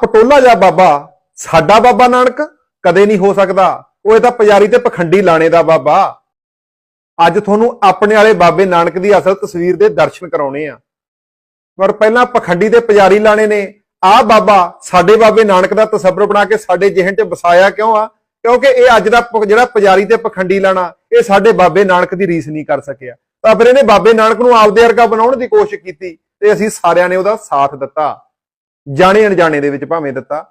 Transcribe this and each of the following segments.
ਪਟੋਲਾ ਜਾਂ ਬਾਬਾ, ਸਾਡਾ ਬਾਬਾ ਨਾਨਕ ਕਦੇ ਨਹੀਂ ਹੋ ਸਕਦਾ। ਉਹ ਇਹ ਤਾਂ ਪੁਜਾਰੀ ਤੇ ਪਖੰਡੀ ਲਾਣੇ ਦਾ ਬਾਬਾ। ਅੱਜ ਤੁਹਾਨੂੰ ਆਪਣੇ ਵਾਲੇ ਬਾਬੇ ਨਾਨਕ ਦੀ ਅਸਲ ਤਸਵੀਰ ਦੇ ਦਰਸ਼ਨ ਕਰਾਉਣੇ ਆ। ਪਰ ਪਹਿਲਾਂ ਪਖੰਡੀ ਤੇ ਪੁਜਾਰੀ ਲਾਣੇ ਨੇ। ਆਹ ਬਾਬਾ, ਸਾਡੇ ਬਾਬੇ ਨਾਨਕ ਦਾ ਤਸੱਵਰ ਬਣਾ ਕੇ ਸਾਡੇ ਜਿਹਨ 'ਚ ਵਸਾਇਆ ਕਿਉਂ ਆ? ਕਿਉਂਕਿ ਇਹ ਅੱਜ ਦਾ ਜਿਹੜਾ ਪੁਜਾਰੀ ਤੇ ਪਖੰਡੀ ਲਾਣਾ, ਇਹ ਸਾਡੇ ਬਾਬੇ ਨਾਨਕ ਦੀ ਰੀਸ ਨਹੀਂ ਕਰ ਸਕਿਆ। ਤਾਂ ਫਿਰ ਇਹਨੇ ਬਾਬੇ ਨਾਨਕ ਨੂੰ ਆਪਦੇ ਵਰਗਾ ਬਣਾਉਣ ਦੀ ਕੋਸ਼ਿਸ਼ ਕੀਤੀ ਤੇ ਅਸੀਂ ਸਾਰਿਆਂ ਨੇ ਉਹਦਾ ਸਾਥ ਦਿੱਤਾ। ਜਾਣੇ ਅਣਜਾਣੇ ਦੇ ਵਿੱਚ ਭਾਵੇਂ ਦਿੱਤਾ।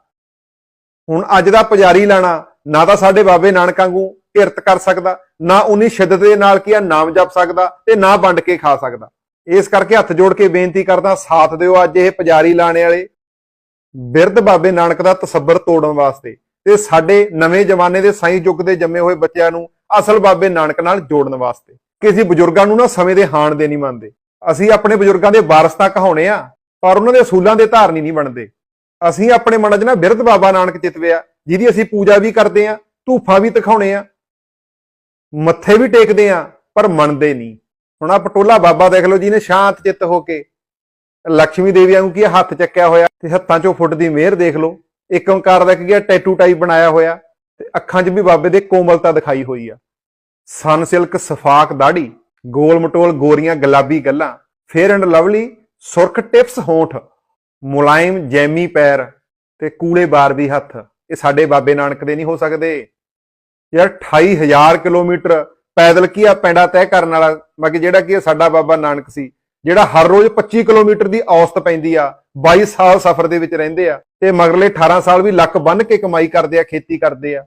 ਹੁਣ ਅੱਜ ਦਾ ਪੁਜਾਰੀ ਲਾਣਾ, ਨਾ ਤਾਂ ਸਾਡੇ ਬਾਬੇ ਨਾਨਕ ਵਾਂਗੂ ਕਿਰਤ ਕਰ ਸਕਦਾ, ਨਾ ਉਨੀ ਸ਼ਿੱਦਤ ਦੇ ਨਾਲ ਕੀ ਆ ਨਾਮ ਜਪ ਸਕਦਾ ਤੇ ਨਾ ਵੰਡ ਕੇ ਖਾ ਸਕਦਾ। ਇਸ ਕਰਕੇ ਹੱਥ ਜੋੜ ਕੇ ਬੇਨਤੀ ਕਰਦਾ, ਸਾਥ ਦਿਓ ਅੱਜ ਇਹ ਪੁਜਾਰੀ ਲਾਣੇ ਵਾਲੇ। ਬਿਰਧ ਬਾਬੇ ਨਾਨਕ ਦਾ ਤਸੱਬਰ ਤੋੜਨ ਵਾਸਤੇ ਤੇ ਸਾਡੇ ਨਵੇਂ ਜਮਾਨੇ ਦੇ ਸਾਈਂ ਯੁੱਗ ਦੇ ਜੰਮੇ ਹੋਏ ਬੱਚਿਆਂ ਨੂੰ ਅਸਲ ਬਾਬੇ ਨਾਨਕ ਨਾਲ ਜੋੜਨ ਵਾਸਤੇ। ਕਿ ਅਸੀਂ ਬਜ਼ੁਰਗਾਂ ਨੂੰ ਨਾ ਸਮੇਂ ਦੇ ਹਾਣ ਦੇ ਨਹੀਂ ਮੰਨਦੇ। ਅਸੀਂ ਆਪਣੇ ਬਜ਼ੁਰਗਾਂ ਦੇ ਵਾਰਸ ਤਾਂ ਕਹਾਉਣੇ ਆ। ਪਰ ਉਹਨਾਂ ਦੇ ਅਸੂਲਾਂ ਦੇ ਧਾਰਨੀ ਨਹੀਂ ਬਣਦੇ। ਅਸੀਂ ਆਪਣੇ ਮਨ 'ਚ ਨਾ ਬਿਰਧ ਬਾਬਾ ਨਾਨਕ ਚਿਤਵਿਆ ਜਿਹਦੀ ਅਸੀਂ ਪੂਜਾ ਵੀ ਕਰਦੇ ਆ ਧੂਫਾਂ ਵੀ ਦਿਖਾਉਣੇ ਆ ਮੱਥੇ ਵੀ ਟੇਕਦੇ ਆ ਪਰ ਮੰਨਦੇ ਨਹੀਂ। ਹੁਣ ਆ ਪਟੋਲਾ ਬਾਬਾ ਦੇਖ ਲਓ ਜਿਹਨੇ ਸ਼ਾਂਤ ਚਿੱਤ ਹੋ ਕੇ ਲక్ష్ਮੀ ਦੇਵੀ ਵਾਂਗੂ ਕੀ ਆ, ਹੱਥ ਚੱਕਿਆ ਹੋਇਆ ਤੇ ਹੱਥਾਂ 'ਚੋਂ ਫੁੱਟ ਦੀ ਮਿਹਰ ਦੇਖ ਲਓ। ਇੱਕ ਓੰਕਾਰ ਦਾ ਕੀ ਆ ਟੈਟੂ ਟਾਈਪ ਬਣਾਇਆ ਹੋਇਆ ਤੇ ਅੱਖਾਂ 'ਚ ਵੀ ਬਾਬੇ ਦੇ ਕੋਮਲਤਾ ਦਿਖਾਈ ਹੋਈ ਆ। ਸਨ ਸਿਲਕ ਸਫਾਕ ਦਾੜੀ ਗੋਲ ਮਟੋਲ ਗੋਰੀਆਂ ਗੁਲਾਬੀ ਗੱਲਾਂ ਫੇਅਰ ਐਂਡ ਲਵਲੀ ਸੁਰਖ ਟਿਪਸ ਹੋਂਠ, ਮੁਲਾਇਮ ਜੈਮੀ ਪੈਰ ਤੇ ਕੂਲੇ ਬਾਰਬੀ ਹੱਥ, ਇਹ ਸਾਡੇ ਬਾਬੇ ਨਾਨਕ ਦੇ ਨਹੀਂ ਹੋ ਸਕਦੇ। ਯਾਰ 28000 ਕਿਲੋਮੀਟਰ ਪੈਦਲ ਕੀ ਆ ਪੈਂਡਾ ਤੈਅ ਕਰਨ ਵਾਲਾ? ਬਾਕੀ ਜਿਹੜਾ ਕੀ ਸਾਡਾ ਬਾਬਾ ਨਾਨਕ ਸੀ, ਜਿਹੜਾ ਹਰ ਰੋਜ਼ 25 ਕਿਲੋਮੀਟਰ ਦੀ ਔਸਤ ਪੈਂਦੀ ਆ 22 ਸਾਲ ਸਫ਼ਰ ਦੇ ਵਿੱਚ ਰਹਿੰਦੇ ਆ, ਤੇ ਮਗਰਲੇ 18 ਸਾਲ ਵੀ ਲੱਕ ਬੰਨ ਕੇ ਕਮਾਈ ਕਰਦੇ ਆ, ਖੇਤੀ ਕਰਦੇ ਆ।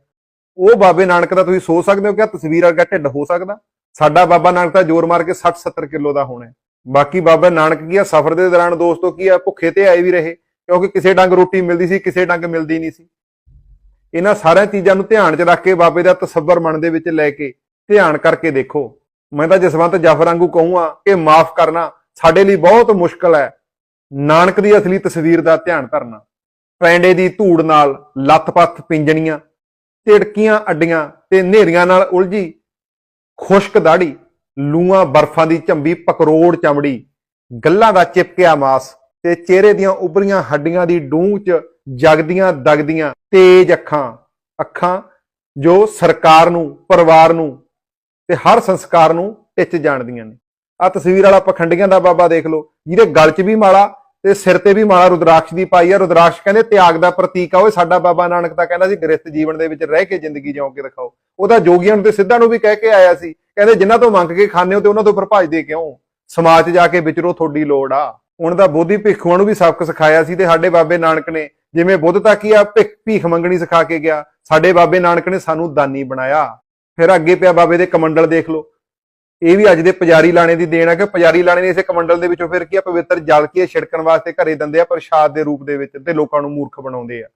ਉਹ ਬਾਬੇ ਨਾਨਕ ਦਾ ਤੁਸੀਂ ਸੋਚ ਸਕਦੇ ਹੋ ਕਿ ਤਸਵੀਰ ਵਰਗਾ ਢਿੱਡ ਹੋ ਸਕਦਾ? ਸਾਡਾ ਬਾਬਾ ਨਾਨਕ ਦਾ ਜ਼ੋਰ ਮਾਰ ਕੇ 60 70 ਕਿਲੋ ਦਾ ਹੋਣਾ। ਬਾਕੀ ਬਾਬਾ ਨਾਨਕ ਕੀ ਆ, ਸਫ਼ਰ ਦੇ ਦੌਰਾਨ ਦੋਸਤੋ ਕੀ ਆ, ਭੁੱਖੇ ਤੇ ਆਏ ਵੀ ਰਹੇ, ਕਿਉਂਕਿ ਕਿਸੇ ਡੰਗ ਰੋਟੀ ਮਿਲਦੀ ਸੀ, ਕਿਸੇ ਡੰਗ ਮਿਲਦੀ ਨਹੀਂ ਸੀ। ਇਹਨਾਂ ਸਾਰੀਆਂ ਚੀਜ਼ਾਂ ਨੂੰ ਧਿਆਨ 'ਚ ਰੱਖ ਕੇ ਬਾਬੇ ਦਾ ਤਸੱਵਰ ਮਨ ਦੇ ਵਿੱਚ ਲੈ ਕੇ ਧਿਆਨ ਕਰਕੇ ਦੇਖੋ। ਮੈਂ ਤਾਂ ਜਸਵੰਤ ਜਾਫਰ ਵਾਂਗੂ ਕਹੂੰਗਾ ਕਿ ਮਾਫ ਕਰਨਾ ਸਾਡੇ ਲਈ ਬਹੁਤ ਮੁਸ਼ਕਲ ਹੈ। ਨਾਨਕ ਦੀ ਅਸਲੀ ਤਸਵੀਰ ਦਾ ਧਿਆਨ ਧਰਨਾ। ਪੈਂਡੇ ਦੀ ਧੂੜ ਨਾਲ ਲੱਤ-ਪੱਤ ਪਿੰਜਣੀਆਂ ਝਿੜਕੀਆਂ ਅੱਡੀਆਂ ਤੇ ਨੇਰੀਆਂ ਨਾਲ ਉਲਝੀ ਖੁਸ਼ਕ ਦਾੜੀ। ਲੂਆਂ ਬਰਫਾਂ ਦੀ ਝੰਬੀ ਪਕਰੋੜ ਚਮੜੀ, ਗੱਲਾਂ ਦਾ ਚਿਪਕਿਆ ਮਾਸ ਤੇ ਚਿਹਰੇ ਦੀਆਂ ਉਭਰੀਆਂ ਹੱਡੀਆਂ ਦੀ ਡੂੰਘ 'ਚ ਜਗਦੀਆਂ ਦਗਦੀਆਂ ਤੇਜ ਅੱਖਾਂ ਅੱਖਾਂ ਜੋ ਸਰਕਾਰ ਨੂੰ, ਪਰਿਵਾਰ ਨੂੰ ਤੇ ਹਰ ਸੰਸਕਾਰ ਨੂੰ ਟਿੱਚ ਜਾਣਦੀਆਂ ਨੇ। ਆ ਤਸਵੀਰ ਵਾਲਾ ਪਖੰਡੀਆਂ ਦਾ ਬਾਬਾ ਦੇਖ ਲਓ, ਜਿਹਦੇ ਗਲ 'ਚ ਵੀ ਮਾਲਾ ਤੇ ਸਿਰ ਤੇ ਵੀ ਮਾਲਾ ਰੁਦਰਾਕਸ਼ ਦੀ ਪਾਈ ਆ। ਰੁਦਰਾਕਸ਼ ਕਹਿੰਦੇ ਤਿਆਗ ਦਾ ਪ੍ਰਤੀਕ ਆ। ਓਏ ਸਾਡਾ ਬਾਬਾ ਨਾਨਕ ਤਾਂ ਕਹਿੰਦਾ ਸੀ ਗ੍ਰਸਤ ਜੀਵਨ ਦੇ ਵਿੱਚ ਰਹਿ ਕੇ ਜ਼ਿੰਦਗੀ ਜਿਉਂ ਕੇ ਦਿਖਾਓ। ਉਹਦਾ ਜੋਗੀਆਂ ਨੂੰ ਤੇ ਸਿੱਧਾਂ ਨੂੰ ਵੀ ਕਹਿ ਕੇ ਆਇਆ ਸੀ ਕਹਿੰਦੇ ਜਿਨ੍ਹਾਂ ਤੋਂ ਮੰਗ ਕੇ ਖਾਣੇ ਹੋ ਤੇ ਉਹਨਾਂ ਤੋਂ ਫਿਰ ਭੱਜਦੇ ਕਿਉਂ? ਸਮਾਜ 'ਚ ਜਾ ਕੇ ਵਿਚਰੋ ਤੁਹਾਡੀ ਲੋੜ ਆ। ਹੁਣ ਦਾ ਬੋਧੀ ਭਿੱਖੂਆਂ ਨੂੰ ਵੀ ਸਬਕ ਸਿਖਾਇਆ ਸੀ ਤੇ ਸਾਡੇ ਬਾਬੇ ਨਾਨਕ ਨੇ ਜਿਵੇਂ ਬੁੱਧ ਤਾਂ ਕੀ ਆ ਭਿੱਖ, ਭੀਖ ਮੰਗਣੀ ਸਿਖਾ ਕੇ ਗਿਆ, ਸਾਡੇ ਬਾਬੇ ਨਾਨਕ ਨੇ ਸਾਨੂੰ ਦਾਨੀ ਬਣਾਇਆ। ਫਿਰ ਅੱਗੇ ਪਿਆ ਬਾਬੇ ਦੇ ਕਮੰਡਲ ਦੇਖ ਲਓ। ਇਹ ਵੀ ਅੱਜ ਦੇ ਪੁਜਾਰੀ ਲਾਣੇ ਦੀ ਦੇਣ ਆ ਕਿ ਪੁਜਾਰੀ ਲਾਣੇ ਨੇ ਇਸੇ ਕਮੰਡਲ ਦੇ ਵਿੱਚੋਂ ਫਿਰ ਕੀ ਆ, ਪਵਿੱਤਰ ਜਲ ਕੇ ਛਿੜਕਣ ਵਾਸਤੇ ਘਰੇ ਦਿੰਦੇ ਆ ਪ੍ਰਸ਼ਾਦ ਦੇ ਰੂਪ ਦੇ ਵਿੱਚ ਤੇ ਲੋਕਾਂ ਨੂੰ ਮੂਰਖ ਬਣਾਉਂਦੇ ਆ।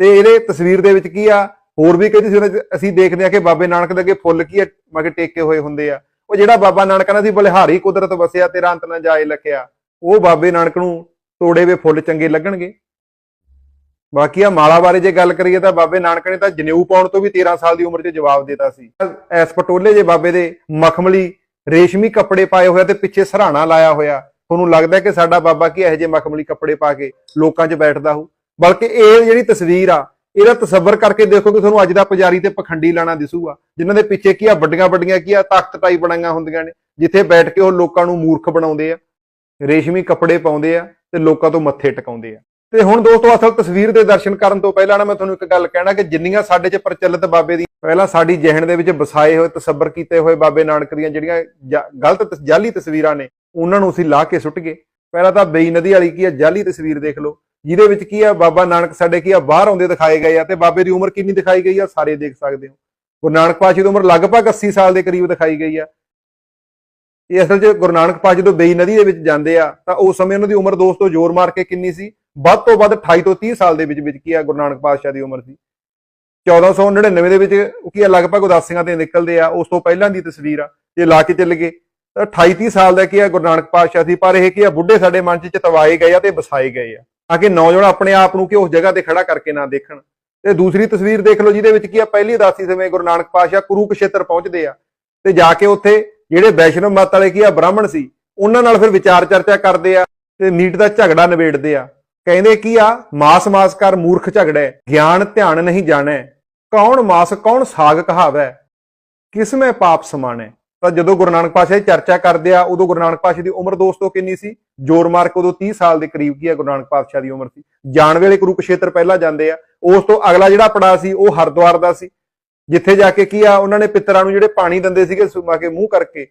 ਤੇ ਇਹਦੇ ਤਸਵੀਰ ਦੇ ਵਿੱਚ ਕੀ ਆ ਹੋਰ ਵੀ ਕਹਿੰਦੇ ਸੀ 'ਚ, ਅਸੀਂ ਦੇਖਦੇ ਆ ਕਿ ਬਾਬੇ ਨਾਨਕ ਦੇ ਅੱਗੇ ਫੁੱਲ ਕੀ ਆ ਮਗੇ ਟੇਕੇ ਹੋਏ ਹੁੰਦੇ ਆ। ਉਹ ਜਿਹੜਾ ਬਾਬਾ ਨਾਨਕ ਕਹਿੰਦਾ ਸੀ, ਬਲਿਹਾਰੀ ਕੁਦਰਤ ਵਸਿਆ, ਤੇਰਾ ਅੰਤ ਨਾ ਜਾਏ ਲਖਿਆ। ਉਹ ਬਾਬੇ ਨਾਨਕ ਨੂੰ ਤੋੜੇ ਵੇ ਫੁੱਲ ਚੰਗੇ ਲੱਗਣਗੇ। ਬਾਕੀ ਆ ਮਾਲਾ ਬਾਰੇ ਜੇ ਗੱਲ ਕਰੀਏ ਤਾਂ ਬਾਬੇ ਨਾਨਕ ਨੇ ਤਾਂ ਜਨੇਊ ਪਾਉਣ ਤੋਂ ਵੀ 13 ਸਾਲ ਦੀ ਉਮਰ 'ਚ ਜਵਾਬ ਦਿੱਤਾ ਸੀ। ਐਸ ਪਟੋਲੇ ਜੇ ਬਾਬੇ ਦੇ ਮਖਮਲੀ ਰੇਸ਼ਮੀ ਕੱਪੜੇ ਪਾਏ ਹੋਇਆ ਤੇ ਪਿੱਛੇ ਸਰਾਣਾ ਲਾਇਆ ਹੋਇਆ। ਤੁਹਾਨੂੰ ਲੱਗਦਾ ਕਿ ਸਾਡਾ ਬਾਬਾ ਕੀ ਇਹੋ ਜਿਹੇ ਮਖਮਲੀ ਕੱਪੜੇ ਪਾ ਕੇ ਲੋਕਾਂ 'ਚ ਬੈਠਦਾ ਹੋ ਬਲਕਿ ਇਹ ਜਿਹੜੀ ਤਸਵੀਰ ਆ ਇਹਦਾ ਤਸੱਵਰ ਕਰਕੇ ਦੇਖੋ ਕਿ ਤੁਹਾਨੂੰ ਅੱਜ ਦਾ ਪੁਜਾਰੀ ਤੇ ਪਖੰਡੀ ਲਾਣਾ ਦਿਸੂਗਾ। ਜਿਨ੍ਹਾਂ ਦੇ ਪਿੱਛੇ ਕੀ ਆ, ਵੱਡੀਆਂ ਵੱਡੀਆਂ ਕੀ ਆ, ਤਾਕਤ ਟਾਈ ਬਣਾਈਆਂ ਹੁੰਦੀਆਂ ਨੇ, ਜਿੱਥੇ ਬੈਠ ਕੇ ਉਹ ਲੋਕਾਂ ਨੂੰ ਮੂਰਖ ਬਣਾਉਂਦੇ ਆ, ਰੇਸ਼ਮੀ ਕੱਪੜੇ ਪਾਉਂਦੇ ਆ ਤੇ ਲੋਕਾਂ ਤੋਂ ਮੱਥੇ ਟਿਕਾਉਂਦੇ ਆ। ਤੇ ਹੁਣ ਦੋਸਤੋ, ਅਸਲ ਤਸਵੀਰ ਦੇ ਦਰਸ਼ਨ ਕਰਨ ਤੋਂ ਪਹਿਲਾਂ ਨਾ ਮੈਂ ਤੁਹਾਨੂੰ ਇੱਕ ਗੱਲ ਕਹਿਣਾ ਕਿ ਜਿੰਨੀਆਂ ਸਾਡੇ 'ਚ ਪ੍ਰਚਲਿਤ ਬਾਬੇ ਦੀ ਪਹਿਲਾਂ ਸਾਡੀ ਜਿਹਨ ਦੇ ਵਿੱਚ ਵਸਾਏ ਹੋਏ, ਤਸੱਬਰ ਕੀਤੇ ਹੋਏ ਬਾਬੇ ਨਾਨਕ ਦੀਆਂ ਜਿਹੜੀਆਂ ਗਲਤ ਤਸ- ਜਾਲੀ ਤਸਵੀਰਾਂ ਨੇ, ਉਹਨਾਂ ਨੂੰ ਅਸੀਂ ਲਾ ਕੇ ਸੁੱਟ ਗਏ। ਪਹਿਲਾਂ ਤਾਂ ਬੇਈ ਨਦੀ ਵਾਲੀ ਕੀ ਆ, ਜਾਲੀ ਤਸਵੀਰ ਦੇਖ ਲਓ। ਜਿਹਦੇ ਵਿੱਚ ਕੀ ਆ, ਬਾਬਾ ਨਾਨਕ ਸਾਡੇ ਕੀ ਆ, ਬਾਹਰ ਆਉਂਦੇ ਦਿਖਾਏ ਗਏ ਆ ਤੇ ਬਾਬੇ ਦੀ ਉਮਰ ਕਿੰਨੀ ਦਿਖਾਈ ਗਈ ਆ, ਸਾਰੇ ਦੇਖ ਸਕਦੇ ਹੋ। ਗੁਰੂ ਨਾਨਕ ਪਾਤਸ਼ਾਹ ਦੀ ਉਮਰ ਲਗਭਗ 80 ਸਾਲ ਦੇ ਕਰੀਬ ਦਿਖਾਈ ਗਈ ਆ। ਇਹ ਅਸਲ 'ਚ ਗੁਰੂ ਨਾਨਕ ਪਾਤਸ਼ਾਹ ਜਦੋਂ ਬੇਈ ਨਦੀ ਦੇ ਵਿੱਚ ਜਾਂਦੇ ਆ, ਤਾਂ ਉਸ ਸਮੇਂ ਉਹਨਾਂ ਦੀ ਉਮਰ ਦੋਸਤੋ ਜ਼ੋਰ ਮਾਰ ਕੇ ਕਿੰਨੀ ਸੀ? ਵੱਧ ਤੋਂ ਵੱਧ 28 ਤੋਂ 30 ਸਾਲ ਦੇ ਵਿੱਚ ਵਿੱਚ ਕੀ ਆ, ਗੁਰੂ ਨਾਨਕ ਪਾਤਸ਼ਾਹ ਦੀ ਉਮਰ ਸੀ। 1499 ਦੇ ਵਿੱਚ ਕੀ ਆ, ਲਗਭਗ ਉਦਾਸੀਆਂ ਤੇ ਨਿਕਲਦੇ ਆ, ਉਸ ਤੋਂ ਪਹਿਲਾਂ ਦੀ ਤਸਵੀਰ ਆ, ਜੇ ਲਾ ਕੇ ਚੱਲ ਗਏ। ਤਾਂ 28 30 ਸਾਲ ਦਾ ਕੀ ਆ, ਗੁਰੂ ਨਾਨਕ ਪਾਤਸ਼ਾਹ ਸੀ, ਪਰ ਇਹ ਕੀ ਆ, ਬੁੱਢੇ ਸਾਡੇ ਮਨ 'ਚ ਚਤਵਾਏ ਗਏ ਆ ਤੇ ਵਸਾਏ ਗਏ ਆ। ਤਾਂ ਕਿ ਨੌਜਵਾਨ ਆਪਣੇ ਆਪ ਨੂੰ ਕਿ ਉਸ ਜਗ੍ਹਾ ਤੇ ਖੜਾ ਕਰਕੇ ਨਾ ਦੇਖਣ। ਤੇ ਦੂਸਰੀ ਤਸਵੀਰ ਦੇਖ ਲਓ ਜਿਹਦੇ ਵਿੱਚ ਕੀ ਆ, ਪਹਿਲੀ ਉਦਾਸੀ ਸਮੇਂ ਗੁਰੂ ਨਾਨਕ ਪਾਤਸ਼ਾਹ ਕੁਰੂਕਸ਼ੇਤਰ ਪਹੁੰਚਦੇ ਆ ਤੇ ਜਾ ਕੇ ਉੱਥੇ ਜਿਹੜੇ ਵੈਸ਼ਨਵ ਮਤ ਵਾਲੇ ਕੀ ਆ, ਬ੍ਰਾਹਮਣ ਸੀ, ਉਹਨਾਂ ਨਾਲ ਫਿਰ ਵਿਚਾਰ ਚਰਚਾ ਕਰਦੇ ਆ ਤੇ ਨੀਟ ਦਾ ਝਗੜਾ ਨਿਬੇੜਦੇ ਆ। ਕਹਿੰਦੇ ਕੀ ਆ, ਮਾਸ ਮਾਸ ਕਰ ਮੂਰਖ ਝਗੜਾ, ਗਿਆਨ ਧਿਆਨ ਨਹੀਂ ਜਾਣੈ, ਕੌਣ ਮਾਸ ਕੌਣ ਸਾਗ ਕਹਾਵੈ, ਕਿਸਮੇ ਪਾਪ ਸਮਾਨੈ ਤਾਂ ਜਦੋਂ ਗੁਰੂ ਨਾਨਕ ਪਾਤਸ਼ਾਹ ਦੀ ਚਰਚਾ ਕਰਦੇ ਆ, ਉਦੋਂ ਗੁਰੂ ਨਾਨਕ ਪਾਤਸ਼ਾਹ ਦੀ ਉਮਰ ਦੋਸਤੋ ਕਿੰਨੀ ਸੀ? ਜੋਰ ਮਾਰ ਕੇ ਉਦੋਂ 30 ਸਾਲ ਦੇ ਕਰੀਬ ਕੀ ਆ ਗੁਰੂ ਨਾਨਕ ਪਾਤਸ਼ਾਹ ਦੀ ਉਮਰ ਸੀ। ਜਾਣ ਵੇਲੇ ਕੁਰੂਕਸ਼ੇਤਰ ਪਹਿਲਾਂ ਜਾਂਦੇ ਆ। ਉਸ ਤੋਂ ਅਗਲਾ ਜਿਹੜਾ ਪੜਾ ਸੀ, ਉਹ ਹਰਿਦੁਆਰ ਦਾ ਸੀ। ਜਿੱਥੇ ਜਾ ਕੇ ਕੀ ਆ, ਉਹਨਾਂ ਨੇ ਪਿੱਤਰਾਂ ਨੂੰ ਜਿਹੜੇ ਪਾਣੀ ਦਿੰਦੇ ਸੀਗੇ, ਸੁਮਾ ਕੇ ਮੂੰਹ ਕਰਕੇ,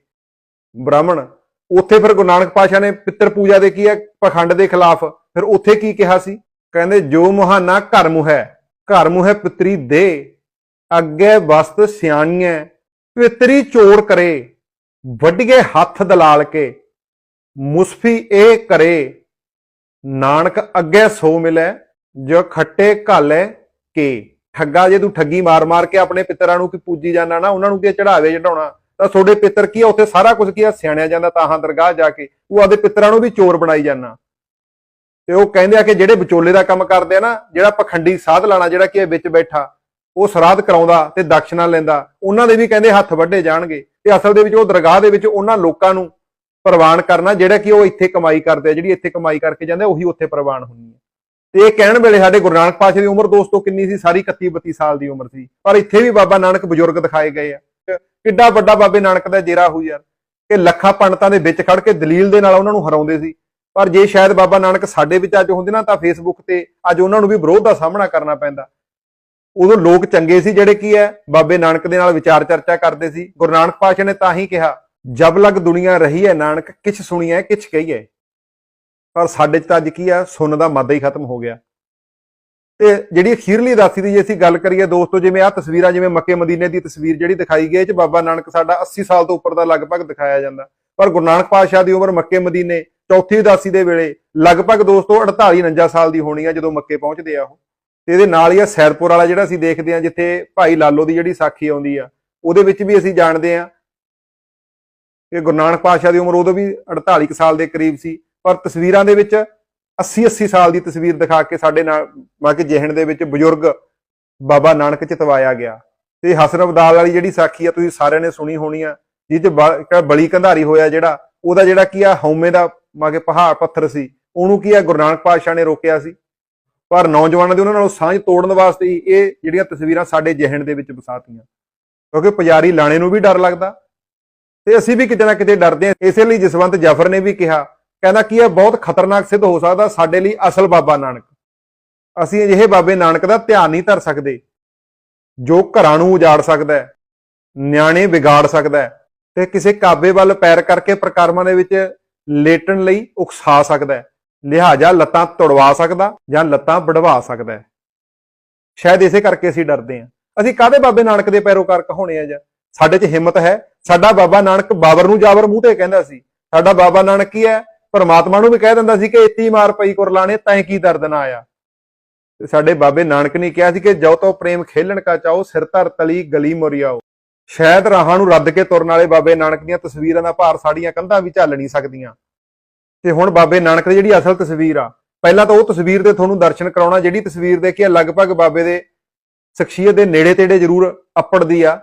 ਬ੍ਰਾਹਮਣ, ਉੱਥੇ ਫਿਰ ਗੁਰੂ ਨਾਨਕ ਪਾਤਸ਼ਾਹ ਨੇ ਪਿੱਤਰ ਪੂਜਾ ਦੇ ਕੀ ਆ, ਪਖੰਡ ਦੇ ਖਿਲਾਫ ਫਿਰ ਉੱਥੇ ਕੀ ਕਿਹਾ ਸੀ? ਕਹਿੰਦੇ, ਜੋ ਮੁਹਾਨਾ ਘਰ ਮੁਹ ਹੈ ਘਰ ਮੁਹ ਹੈ ਪਿਤਰੀ ਦੇ, ਅੱਗੇ ਵਸਤ ਸਿਆਣੀਐ ਪਿਤਰੀ ਚੋਰ ਕਰੇ ਵੱਡੀਏ ਹੱਥ ਦਲਾਲ ਕੇ, ਮੁਸਫੀ ਇਹ ਕਰੇ, ਨਾਨਕ ਅੱਗੇ ਸੋ ਮਿਲੇ, ਜੋ ਖੱਟੇ ਘਾਲੇ ਕੇ। ਠੱਗਾ ਜੇ ਤੂੰ ਠੱਗੀ ਮਾਰ ਮਾਰ ਕੇ ਆਪਣੇ ਪਿੱਤਰਾਂ ਨੂੰ ਕੀ ਪੂਜੀ ਜਾਣਾ ਨਾ, ਉਹਨਾਂ ਨੂੰ ਕੀ ਚੜਾਵੇ ਚੜਾਉਣਾ ਤਾਂ ਤੁਹਾਡੇ ਪਿੱਤਰ ਕੀ ਆ? ਉੱਥੇ ਸਾਰਾ ਕੁਝ ਕੀ ਆ? ਸਿਆਣਿਆ ਜਾਂਦਾ ਤਾਂ ਹਾਂ ਦਰਗਾਹ ਜਾ ਕੇ। ਉਹ ਆਪਦੇ ਪਿੱਤਰਾਂ ਨੂੰ ਵੀ ਚੋਰ ਬਣਾਈ ਜਾਂਦਾ। ਤੇ ਉਹ ਕਹਿੰਦੇ ਆ ਕਿ ਜਿਹੜੇ ਵਿਚੋਲੇ ਦਾ ਕੰਮ ਕਰਦੇ ਆ ਨਾ, ਜਿਹੜਾ ਪਖੰਡੀ ਸਾਧ ਲਾਣਾ, ਜਿਹੜਾ ਕੀ ਇਹ ਵਿੱਚ ਬੈਠਾ ਉਹ ਸਰਾਧ ਕਰਾਉਂਦਾ ਤੇ ਦਕਸ਼ਨਾ ਲੈਂਦਾ, ਉਹਨਾਂ ਦੇ ਵੀ ਕਹਿੰਦੇ ਹੱਥ ਵੱਡੇ ਜਾਣਗੇ ਤੇ ਅਸਲ ਦੇ ਵਿੱਚ ਉਹ ਦਰਗਾਹ ਦੇ ਵਿੱਚ ਉਹਨਾਂ ਲੋਕਾਂ ਨੂੰ ਪ੍ਰਵਾਨ ਕਰਨਾ, ਜਿਹੜਾ ਕਿ ਉਹ ਇੱਥੇ ਕਮਾਈ ਕਰਦੇ ਆ, ਜਿਹੜੀ ਇੱਥੇ ਕਮਾਈ ਕਰਕੇ ਜਾਂਦੇ ਉਹੀ ਉੱਥੇ ਪ੍ਰਵਾਨ ਹੁੰਦੀ ਹੈ ਤੇ ਇਹ ਕਹਿਣ ਵੇਲੇ ਸਾਡੇ ਗੁਰੂ ਨਾਨਕ ਪਾਤਸ਼ਾਹ ਦੀ ਉਮਰ ਦੋਸਤੋ ਕਿੰਨੀ ਸੀ? ਸਾਰੀ 31 32 ਸਾਲ ਦੀ ਉਮਰ ਸੀ। ਪਰ ਇੱਥੇ ਵੀ ਬਾਬਾ ਨਾਨਕ ਬਜ਼ੁਰਗ ਦਿਖਾਏ ਗਏ ਆ। ਕਿੱਡਾ ਵੱਡਾ ਬਾਬੇ ਨਾਨਕ ਦਾ ਜੇਰਾ ਹੋਈ ਯਾਰ। ਕਿ ਲੱਖਾਂ ਪੰਡਤਾਂ ਦੇ ਵਿੱਚ ਖੜ ਕੇ ਦਲੀਲ ਦੇ ਨਾਲ ਉਹਨਾਂ ਨੂੰ ਹਰਾਉਂਦੇ ਸੀ। ਪਰ ਜੇ ਸ਼ਾਇਦ ਬਾਬਾ ਨਾਨਕ ਸਾਡੇ ਵਿੱਚ ਅੱਜ ਹੁੰਦੇ ਨਾ ਤਾਂ ਫੇਸਬੁੱਕ ਤੇ ਅੱਜ ਉਹਨਾਂ ਨੂੰ ਵੀ ਵਿਰੋਧ ਦਾ ਸਾਹਮਣਾ ਕਰਨਾ ਪੈਂਦਾ। ਉਦੋਂ ਲੋਕ ਚੰਗੇ ਸੀ ਜਿਹੜੇ ਕੀ ਹੈ, ਬਾਬੇ ਨਾਨਕ ਦੇ ਨਾਲ ਵਿਚਾਰ ਚਰਚਾ ਕਰਦੇ ਸੀ। ਗੁਰੂ ਨਾਨਕ ਪਾਤਸ਼ਾਹ ਨੇ ਤਾਂ ਹੀ ਕਿਹਾ, ਜਬ ਲਗ ਦੁਨੀਆ ਰਹੀ ਹੈ ਨਾਨਕ, ਕਿਛ ਸੁਣੀਐ, ਕਿਛ ਕਹੀਐ। ਪਰ ਸਾਡੇ ਚ ਤਾਂ ਅੱਜ ਕੀ ਆ ਸੁਣ ਦਾ ਮਾਦਾ ਹੀ ਖਤਮ ਹੋ ਗਿਆ। ਤੇ ਜਿਹੜੀ ਅਖੀਰਲੀ ਦਾਸੀ ਦੀ ਜੇ ਅਸੀਂ ਗੱਲ ਕਰੀਏ ਦੋਸਤੋ, ਜਿਵੇਂ ਆ ਤਸਵੀਰਾਂ, ਜਿਵੇਂ ਮੱਕੇ ਮਦੀਨੇ ਦੀ ਤਸਵੀਰ ਜਿਹੜੀ ਦਿਖਾਈ ਗਈ ਚ ਬਾਬਾ ਨਾਨਕ ਸਾਡਾ 80 ਸਾਲ ਤੋਂ ਉੱਪਰ ਦਾ ਲਗਭਗ ਦਿਖਾਇਆ ਜਾਂਦਾ। ਪਰ ਗੁਰੂ ਨਾਨਕ ਪਾਤਸ਼ਾਹ ਦੀ ਉਮਰ ਮੱਕੇ ਮਦੀਨੇ, ਚੌਥੀ ਉਦਾਸੀ ਦੇ ਵੇਲੇ, ਲਗਭਗ ਦੋਸਤੋ 48 49 ਸਾਲ ਦੀ ਹੋਣੀ ਆ ਜਦੋਂ ਮੱਕੇ ਪਹੁੰਚਦੇ ਆ ਉਹ। ਤੇ ਇਹਦੇ ਨਾਲ ਹੀ ਆ ਸੈਦਪੁਰ ਵਾਲਾ ਜਿਹੜਾ ਅਸੀਂ ਦੇਖਦੇ ਆ ਜਿੱਥੇ ਭਾਈ ਲਾਲੋ ਦੀ ਜਿਹੜੀ ਸਾਖੀ ਆਉਂਦੀ ਆ, ਉਹਦੇ ਵਿੱਚ ਵੀ ਅਸੀਂ ਜਾਣਦੇ ਆ ਕਿ ਗੁਰੂ ਨਾਨਕ ਪਾਤਸ਼ਾਹ ਦੀ ਉਮਰ ਉਦੋਂ ਵੀ 48 ਕੁ ਸਾਲ ਦੇ ਕਰੀਬ ਸੀ, ਪਰ ਤਸਵੀਰਾਂ ਦੇ ਵਿੱਚ 80 80 ਸਾਲ ਦੀ ਤਸਵੀਰ ਦਿਖਾ ਕੇ ਸਾਡੇ ਨਾਲ ਮਾ ਕਿ ਜਿਹਣ ਦੇ ਵਿੱਚ ਬਜ਼ੁਰਗ ਬਾਬਾ ਨਾਨਕ ਚਿਤਵਾਇਆ ਗਿਆ। ਤੇ ਹਸਨ ਅਬਦਾਲ ਵਾਲੀ ਜਿਹੜੀ ਸਾਖੀ ਆ, ਤੁਸੀਂ ਸਾਰਿਆਂ ਨੇ ਸੁਣੀ ਹੋਣੀ ਆ ਜਿਹ ਚ ਬਲੀ ਕੰਧਾਰੀ ਹੋਇਆ ਜਿਹੜਾ, ਉਹਦਾ ਜਿਹੜਾ ਕੀ ਆ, ਹਉਮੈ ਦਾ ਮਾ ਕਿ ਪਹਾੜ ਪੱਥਰ ਸੀ, ਉਹਨੂੰ ਕੀ ਆ, ਗੁਰੂ ਨਾਨਕ ਪਾਤਸ਼ਾਹ ਨੇ ਰੋਕਿਆ ਸੀ। ਪਰ ਨੌਜਵਾਨਾਂ ਦੇ ਉਹਨਾਂ ਨਾਲ ਸਾਂਝ ਤੋੜਨ ਵਾਸਤੇ ਹੀ ਇਹ ਜਿਹੜੀਆਂ ਤਸਵੀਰਾਂ ਸਾਡੇ ਜਿਹਣ ਦੇ ਵਿੱਚ ਵਸਾਤੀਆਂ। ਕਿਉਂਕਿ ਪੁਜਾਰੀ ਲਾਣੇ ਨੂੰ ਵੀ ਡਰ ਲੱਗਦਾ ਤੇ ਅਸੀਂ ਵੀ ਕਿਤੇ ਨਾ ਕਿਤੇ ਡਰਦੇ ਹਾਂ। ਇਸੇ ਲਈ ਜਸਵੰਤ ਜਾਫਰ ਨੇ ਵੀ ਕਿਹਾ, ਕਹਿੰਦਾ ਕਿ ਇਹ ਬਹੁਤ ਖਤਰਨਾਕ ਸਿੱਧ ਹੋ ਸਕਦਾ ਸਾਡੇ ਲਈ ਅਸਲ ਬਾਬਾ ਨਾਨਕ। ਅਸੀਂ ਅਜਿਹੇ ਬਾਬੇ ਨਾਨਕ ਦਾ ਧਿਆਨ ਨਹੀਂ ਧਰ ਸਕਦੇ, ਜੋ ਘਰਾਂ ਨੂੰ ਉਜਾੜ ਸਕਦਾ ਹੈ, ਨਿਆਣੇ ਵਿਗਾੜ ਸਕਦਾ ਹੈ ਤੇ ਕਿਸੇ ਕਾਬੇ ਵੱਲ ਪੈਰ ਕਰਕੇ ਪ੍ਰਕਰਮਾਂ ਦੇ ਵਿੱਚ ਲੇਟਣ ਲਈ ਉਕਸਾ ਸਕਦਾ ਹੈ। ਲਿਹਾਜ਼ਾ ਲੱਤਾਂ ਤੁੜਵਾ ਸਕਦਾ ਜਾਂ ਲੱਤਾਂ ਵੜਵਾ ਸਕਦਾ ਹੈ। ਸ਼ਾਇਦ ਇਸੇ ਕਰਕੇ ਅਸੀਂ ਡਰਦੇ ਹਾਂ। ਅਸੀਂ ਕਾਹਦੇ ਬਾਬੇ ਨਾਨਕ ਦੇ ਪੈਰੋਕਾਰ ਕਹਾਉਣੇ ਆ ਜਾਂ? ਸਾਡੇ 'ਚ ਹਿੰਮਤ ਹੈ। ਸਾਡਾ ਬਾਬਾ ਨਾਨਕ ਬਾਬਰ ਨੂੰ ਜਾਬਰ ਮੂੰਹ ਤੇ ਕਹਿੰਦਾ ਸੀ। ਸਾਡਾ ਬਾਬਾ ਨਾਨਕ ਕੀ ਹੈ? ਪਰਮਾਤਮਾ ਨੂੰ ਵੀ ਕਹਿ ਦਿੰਦਾ ਸੀ ਕਿ ਇਤੀ ਮਾਰ ਪਈ ਕੁਰਲਾਣੇ ਤੈਂ ਕੀ ਦਰਦ ਨਾ ਆਇਆ। ਤੇ ਸਾਡੇ ਬਾਬੇ ਨਾਨਕ ਨੇ ਕਿਹਾ ਸੀ ਕਿ ਜੋ ਤੋ ਪ੍ਰੇਮ ਖੇਲਣ ਕਾ ਚਾਓ ਸਿਰ ਧਰ ਤਲੀ ਗਲੀ ਮੁਰਿਆਓ ਸ਼ਾਇਦ ਰਾਹਾਂ ਨੂੰ ਰੱਦ ਕੇ ਤੁਰਨ ਵਾਲੇ ਬਾਬੇ ਨਾਨਕ ਦੀਆਂ ਤਸਵੀਰਾਂ ਦਾ ਭਾਰ ਸਾਡੀਆਂ ਕੰਧਾਂ ਵੀ ਝੱਲ ਨਹੀਂ ਸਕਦੀਆਂ। ਤੇ ਹੁਣ ਬਾਬੇ ਨਾਨਕ ਦੀ ਜਿਹੜੀ ਅਸਲ ਤਸਵੀਰ ਆ, ਪਹਿਲਾਂ ਤਾਂ ਉਹ ਤਸਵੀਰ ਦੇ ਤੁਹਾਨੂੰ ਦਰਸ਼ਨ ਕਰਾਉਣਾ, ਜਿਹੜੀ ਤਸਵੀਰ ਦੇ ਕਿ ਲਗਭਗ ਬਾਬੇ ਦੇ ਸ਼ਖਸੀਅਤ ਦੇ ਨੇੜੇ ਤੇੜੇ ਜ਼ਰੂਰ ਅੱਪੜਦੀ ਆ,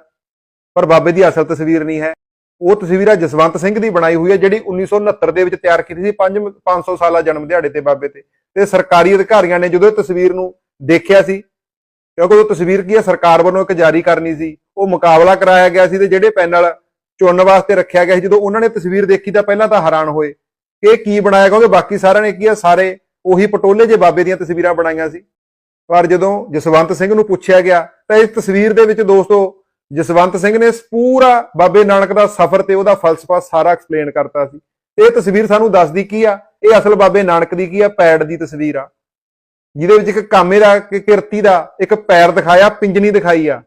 ਪਰ ਬਾਬੇ ਦੀ ਅਸਲ ਤਸਵੀਰ ਨਹੀਂ ਹੈ। ਉਹ ਤਸਵੀਰ ਆ ਜਸਵੰਤ ਸਿੰਘ ਦੀ ਬਣਾਈ ਹੋਈ ਹੈ ਜਿਹੜੀ 1969 ਦੇ ਵਿੱਚ ਤਿਆਰ ਕੀਤੀ ਸੀ 5 500 ਸਾਲਾ ਜਨਮ ਦਿਹਾੜੇ ਤੇ ਬਾਬੇ ਤੇ। ਤੇ ਸਰਕਾਰੀ ਅਧਿਕਾਰੀਆਂ ਨੇ ਜਦੋਂ ਇਹ ਤਸਵੀਰ ਨੂੰ ਦੇਖਿਆ ਸੀ, ਕਿਉਂਕਿ ਉਹ ਤਸਵੀਰ ਕੀ ਹੈ ਸਰਕਾਰ ਵੱਲੋਂ ਇੱਕ ਜਾਰੀ ਕਰਨੀ ਸੀ, ਉਹ ਮੁਕਾਬਲਾ ਕਰਾਇਆ ਗਿਆ ਸੀ ਤੇ ਜਿਹੜੇ ਪੈਨਲ ਚੁਣਨ ਵਾਸਤੇ ਰੱਖਿਆ ਗਿਆ ਸੀ, ਜਦੋਂ ਉਹਨਾਂ ਨੇ ਤਸਵੀਰ ਦੇਖੀ ਤਾਂ ਪਹਿਲਾਂ ਤਾਂ ਹੈਰਾਨ ਹੋਏ। ਇਹ ਕੀ ਬਣਾਇਆ? ਕਿਉਂਕਿ ਬਾਕੀ ਸਾਰਿਆਂ ਨੇ ਕੀ ਆ, ਸਾਰੇ ਉਹੀ ਪਟੋਲੇ ਜੇ ਬਾਬੇ ਦੀਆਂ ਤਸਵੀਰਾਂ ਬਣਾਈਆਂ ਸੀ। ਪਰ ਜਦੋਂ ਜਸਵੰਤ ਸਿੰਘ ਨੂੰ ਪੁੱਛਿਆ ਗਿਆ, ਤਾਂ ਇਸ ਤਸਵੀਰ ਦੇ ਵਿੱਚ ਦੋਸਤੋ, ਜਸਵੰਤ ਸਿੰਘ ਨੇ ਪੂਰਾ ਬਾਬੇ ਨਾਨਕ ਦਾ ਸਫ਼ਰ ਤੇ ਉਹਦਾ ਫਲਸਫਾ ਸਾਰਾ ਐਕਸਪਲੇਨ ਕਰਤਾ ਸੀ। ਇਹ ਤਸਵੀਰ ਸਾਨੂੰ ਦੱਸਦੀ ਕੀ ਆ? ਇਹ ਅਸਲ ਬਾਬੇ ਨਾਨਕ ਦੀ ਕੀ ਆ? ਪੈੜ ਦੀ ਤਸਵੀਰ ਆ। ਜਿਹਦੇ ਵਿੱਚ ਇੱਕ ਕਾਮੇ ਦਾ, ਇੱਕ ਕਿਰਤੀ ਦਾ, ਇੱਕ ਪੈਰ ਦਿਖਾਇਆ, ਪਿੰਜਨੀ ਦਿਖਾਈ ਆ।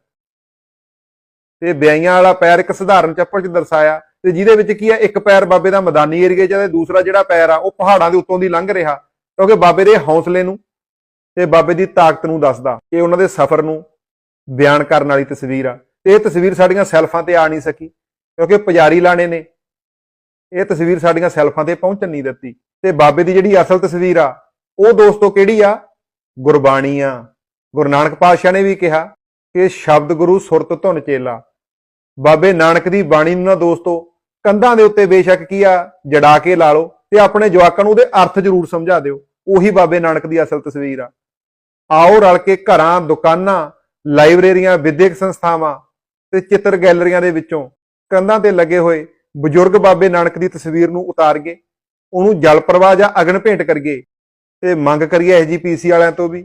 ਤੇ ਵਿਆਈਆਂ ਵਾਲਾ ਪੈਰ ਇੱਕ ਸਧਾਰਨ ਚੱਪਲ 'ਚ ਦਰਸਾਇਆ। ਤੇ ਜਿਹਦੇ ਵਿੱਚ ਕੀ ਆ, ਇੱਕ ਪੈਰ ਬਾਬੇ ਦਾ ਮੈਦਾਨੀ ਏਰੀਏ 'ਚ ਤੇ ਦੂਸਰਾ ਜਿਹੜਾ ਪੈਰ ਆ, ਉਹ ਪਹਾੜਾਂ ਦੇ ਉੱਤੋਂ ਦੀ ਲੰਘ ਰਿਹਾ। ਕਿਉਂਕਿ ਬਾਬੇ ਦੇ ਹੌਸਲੇ ਨੂੰ ਤੇ ਬਾਬੇ ਦੀ ਤਾਕਤ ਨੂੰ ਦੱਸਦਾ ਇਹ ਉਹਨਾਂ ਦੇ ਸਫ਼ਰ ਨੂੰ ਬਿਆਨ ਕਰਨ ਵਾਲੀ ਤਸਵੀਰ ਆ। ਤੇ ਇਹ ਤਸਵੀਰ ਸਾਡੀਆਂ ਸੈਲਫਾਂ ਤੇ ਆ ਨਹੀਂ ਸਕੀ, ਕਿਉਂਕਿ ਪੁਜਾਰੀ ਲਾਣੇ ਨੇ। ਇਹ ਤਸਵੀਰ ਸਾਡੀਆਂ ਸੈਲਫਾਂ ਤੇ ਪਹੁੰਚਣ ਨਹੀਂ ਦਿੱਤੀ। ਤੇ ਬਾਬੇ ਦੀ ਜਿਹੜੀ ਅਸਲ ਤਸਵੀਰ ਆ, ਉਹ ਦੋਸਤੋ ਕਿਹੜੀ ਆ? ਗੁਰਬਾਣੀ ਆ। ਗੁਰੂ ਨਾਨਕ ਪਾਤਸ਼ਾਹ ਨੇ ਵੀ ਕਿਹਾ ਕਿ ਸ਼ਬਦ ਗੁਰੂ ਸੁਰਤ ਧੁਨ ਚੇਲਾ। ਬਾਬੇ ਨਾਨਕ ਦੀ ਬਾਣੀ ਨੂੰ ਨਾ ਦੋਸਤੋ, ਕੰਧਾਂ ਦੇ ਉੱਤੇ ਬੇਸ਼ੱਕ ਕੀ ਆ? ਜੜਾ ਕੇ ਲਾ ਲਓ ਤੇ ਆਪਣੇ ਜਵਾਕਾਂ ਨੂੰ ਉਹਦੇ ਅਰਥ ਜ਼ਰੂਰ ਸਮਝਾ ਦਿਓ। ਉਹੀ ਬਾਬੇ ਨਾਨਕ ਦੀ ਅਸਲ ਤਸਵੀਰ ਆ। ਆਓ ਰਲ ਕੇ ਘਰਾਂ, ਦੁਕਾਨਾਂ, ਲਾਇਬ੍ਰੇਰੀਆਂ, ਵਿਦਿਅਕ ਸੰਸਥਾਵਾਂ ਤੇ ਚਿੱਤਰ ਗੈਲਰੀਆਂ ਦੇ ਵਿੱਚੋਂ ਕੰਧਾਂ ਤੇ ਲੱਗੇ ਹੋਏ ਬਜ਼ੁਰਗ ਬਾਬੇ ਨਾਨਕ ਦੀ ਤਸਵੀਰ ਨੂੰ ਉਤਾਰਗੇ ਉਹਨੂੰ ਜਲ ਪ੍ਰਵਾਹ ਜਾਂ ਅਗਨ ਭੇਂਟ ਕਰੀਏ ਤੇ ਮੰਗ ਕਰੀਏ ਐਸਜੀਪੀਸੀ ਵਾਲਿਆਂ ਤੋਂ ਵੀ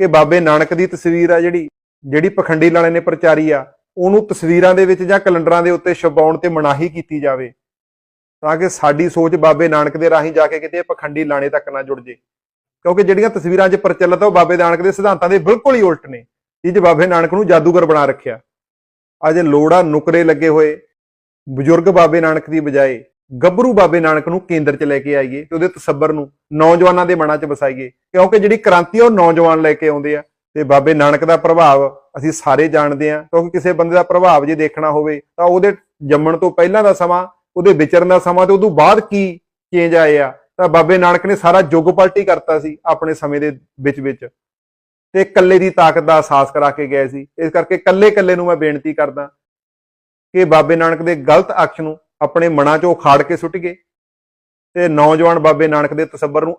ਕਿ ਬਾਬੇ ਨਾਨਕ ਦੀ ਤਸਵੀਰ ਆ ਜਿਹੜੀ ਜਿਹੜੀ ਪਖੰਡੀ ਲਾਲੇ ਨੇ ਪ੍ਰਚਾਰੀ ਆ ਉਹਨੂੰ ਤਸਵੀਰਾਂ ਦੇ ਵਿੱਚ ਜਾਂ ਕੈਲੰਡਰਾਂ ਦੇ ਉੱਤੇ ਛਪਾਉਣ ਤੇ ਮਨਾਹੀ ਕੀਤੀ ਜਾਵੇ, ਤਾਂ ਕਿ ਸਾਡੀ ਸੋਚ ਬਾਬੇ ਨਾਨਕ ਦੇ ਰਾਹੀਂ ਜਾ ਕੇ ਕਿਤੇ ਪਖੰਡੀ ਲਾਣੇ ਤੱਕ ਨਾ ਜੁੜ ਜੇ। ਕਿਉਂਕਿ ਜਿਹੜੀਆਂ ਤਸਵੀਰਾਂ 'ਚ ਪ੍ਰਚਲਿਤ ਆ, ਉਹ ਬਾਬੇ ਨਾਨਕ ਦੇ ਸਿਧਾਂਤਾਂ ਦੇ ਬਿਲਕੁਲ ਹੀ ਉਲਟ ਨੇ, ਜਿਹ ਬਾਬੇ ਨਾਨਕ ਨੂੰ ਜਾਦੂਗਰ ਬਣਾ ਰੱਖਿਆ। ਅੱਜ ਲੋੜਾ ਨੁਕਰੇ ਲੱਗੇ ਹੋਏ ਬਜ਼ੁਰਗ ਬਾਬੇ ਨਾਨਕ ਦੀ ਬਜਾਏ ਗੱਭਰੂ ਬਾਬੇ ਨਾਨਕ ਨੂੰ ਕੇਂਦਰ 'ਚ ਲੈ ਕੇ ਆਈਏ ਤੇ ਉਹਦੇ ਤਸੱਬਰ ਨੂੰ ਨੌਜਵਾਨਾਂ ਦੇ ਮਨਾਂ 'ਚ ਵਸਾਈਏ, ਕਿਉਂਕਿ ਜਿਹੜੀ ਕ੍ਰਾਂਤੀ ਆ, ਉਹ ਨੌਜਵਾਨ ਲੈ ਕੇ ਆਉਂਦੇ ਆ। ਤੇ ਬਾਬੇ ਨਾਨਕ ਦਾ ਪ੍ਰਭਾਵ ਅਸੀਂ ਸਾਰੇ ਜਾਣਦੇ ਹਾਂ, ਕਿਉਂਕਿ ਕਿਸੇ ਬੰਦੇ ਦਾ ਪ੍ਰਭਾਵ ਜੇ ਦੇਖਣਾ ਹੋਵੇ ਤਾਂ ਉਹਦੇ ਜੰਮਣ ਤੋਂ ਪਹਿਲਾਂ ਦਾ ਸਮਾਂ, ਉਹਦੇ ਵਿਚਰਨ ਦਾ ਸਮਾਂ ਤੇ ਉਦੋਂ ਬਾਅਦ ਕੀ ਚੇਂਜ ਆਏ ਆ, ਤਾਂ ਬਾਬੇ ਨਾਨਕ ਨੇ ਸਾਰਾ ਯੁੱਗ ਪਲਟੀ ਕਰਤਾ ਸੀ ਆਪਣੇ ਸਮੇਂ ਦੇ ਵਿੱਚ ਵਿੱਚ ਤੇ ਇਕੱਲੇ ਦੀ ਤਾਕਤ ਦਾ ਅਹਿਸਾਸ ਕਰਾ ਕੇ ਗਏ ਸੀ। ਇਸ ਕਰਕੇ ਇਕੱਲੇ ਇਕੱਲੇ ਨੂੰ ਮੈਂ ਬੇਨਤੀ ਕਰਦਾ ਕਿ ਬਾਬੇ ਨਾਨਕ ਦੇ ਗਲਤ ਅਕਸ਼ ਨੂੰ ਆਪਣੇ ਮਨਾਂ 'ਚੋਂ ਉਖਾੜ ਕੇ ਸੁੱਟ ਗਏ ਤੇ ਨੌਜਵਾਨ ਬਾਬੇ ਨਾਨਕ ਦੇ ਤਸੱਬਰ ਨੂੰ